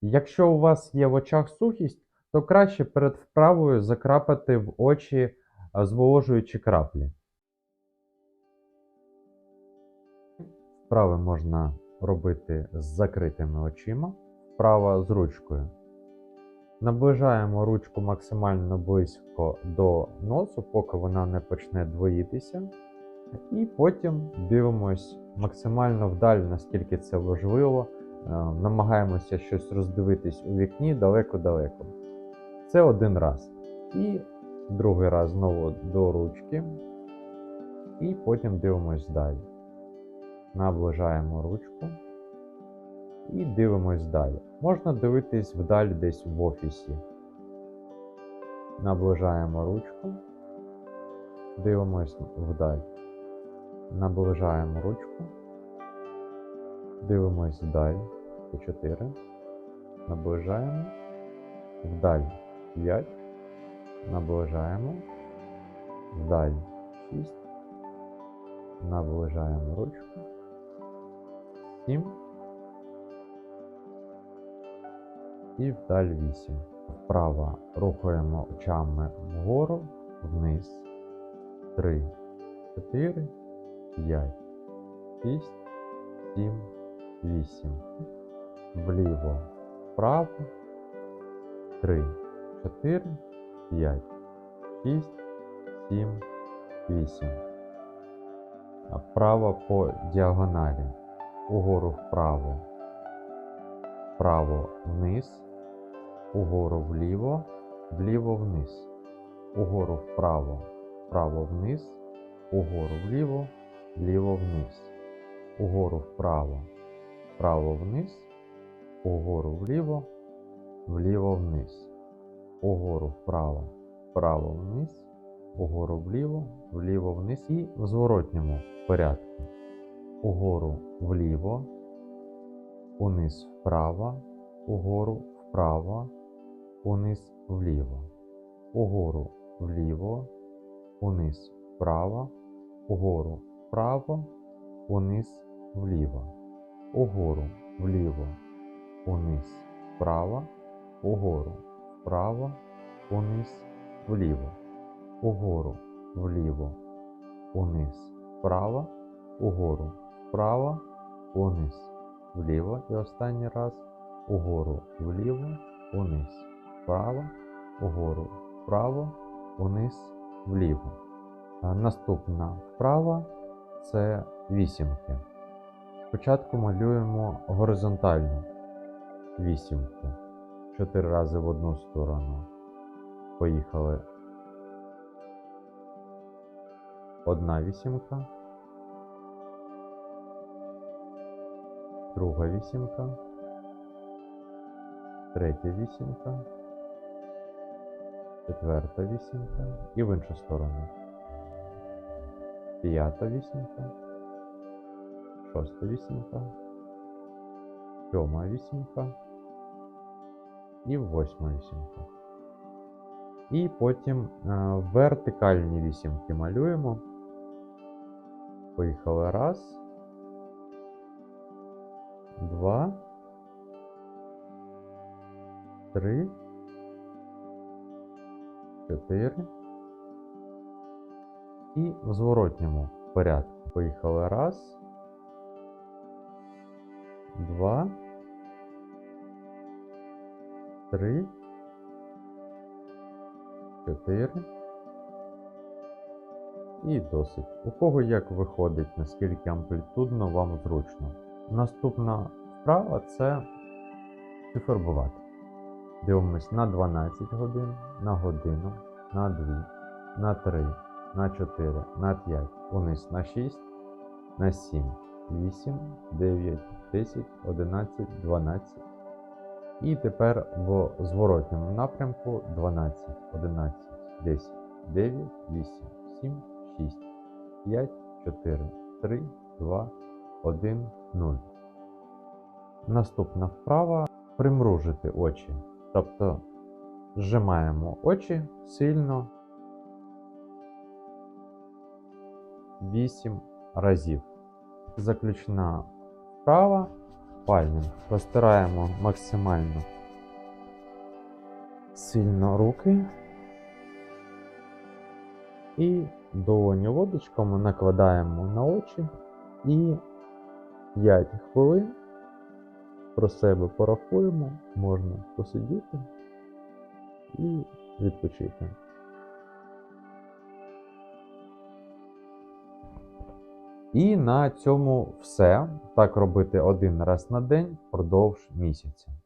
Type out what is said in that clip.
Якщо у вас є в очах сухість, то краще перед вправою закрапати в очі а, зволожуючі краплі. Вправи можна робити з закритими очима, вправа з ручкою. Наближаємо ручку максимально близько до носу, поки вона не почне двоїтися. І потім дивимось максимально вдаль, наскільки це важливо. Е, Намагаємося щось роздивитись у вікні далеко-далеко. Це один раз. І другий раз знову до ручки. І потім дивимось далі. Наближаємо ручку і дивимось далі. Можна дивитись вдаль десь в офісі. Наближаємо ручку, дивимось вдаль. Наближаємо ручку, дивимось вдаль. По 4. Наближаємо. Вдаль 5. Наближаємо. Вдаль 6. Наближаємо ручку. 7. І вдаль 8. Вправо рухаємо очами вгору, вниз. 3, 4, 5, 6, 7, 8. Вліво, вправо. 3, 4, 5, 6, 7, 8. А Вправо по діагоналі. Угору вправо. Вправо вниз. Угору вліво. Вліво вниз. Угору вправо. Вправо вниз. Угору вліво. Вліво вниз. Угору вправо. Вправо вниз. Угору вліво. Вліво вниз. Угору вправо. Вправо вниз. Угору вліво. Вліво вниз. І в зворотньому порядку. Угору вліво. Униз вправо. Угору вправо. Униз вліво. Угору вліво. Униз вправо. Угору вправо. Униз вліво. Угору вліво. Униз вправо. Угору вправо. Униз вліво. Угору вліво. Униз вправо. Угору вправо. Униз вліво. І останній раз. Угору вліво. Униз вправо. Угору вправо. Униз вліво. Наступна вправа це вісімки. Спочатку малюємо горизонтальну вісімку. Чотири рази в одну сторону. Поїхали. Одна вісімка. Друга вісімка. Третя вісімка. Четверта вісімка. І в іншу сторону. П'ята вісімка. Шоста вісімка. Сьома вісімка. І восьма вісімка. І потім е, вертикальні вісімки малюємо. Поїхали раз. Два. Три. Чотири. І в зворотньому порядку. Поїхали раз. Два. Три. Чотири. І досить. У кого як виходить, наскільки амплітудно вам зручно. Наступна вправа це цифербувати. Дивимось на 12 годин, на годину, на 2, на 3, на 4, на 5, униз на 6, на 7, 8, 9, 10, 11, 12. І тепер в зворотньому напрямку 12, 11, 10, 9, 8, 7, 6, 5, 4, 3, 2, 1, 0. Наступна вправа примружити очі. Тобто зжимаємо очі сильно 8 разів. Заключна вправа пальмінг. Розтираємо максимально сильно руки. І долоню водочками накладаємо на очі і 5 хвилин про себе порахуємо, можна посидіти і відпочити. І на цьому все. Так робити один раз на день впродовж місяця.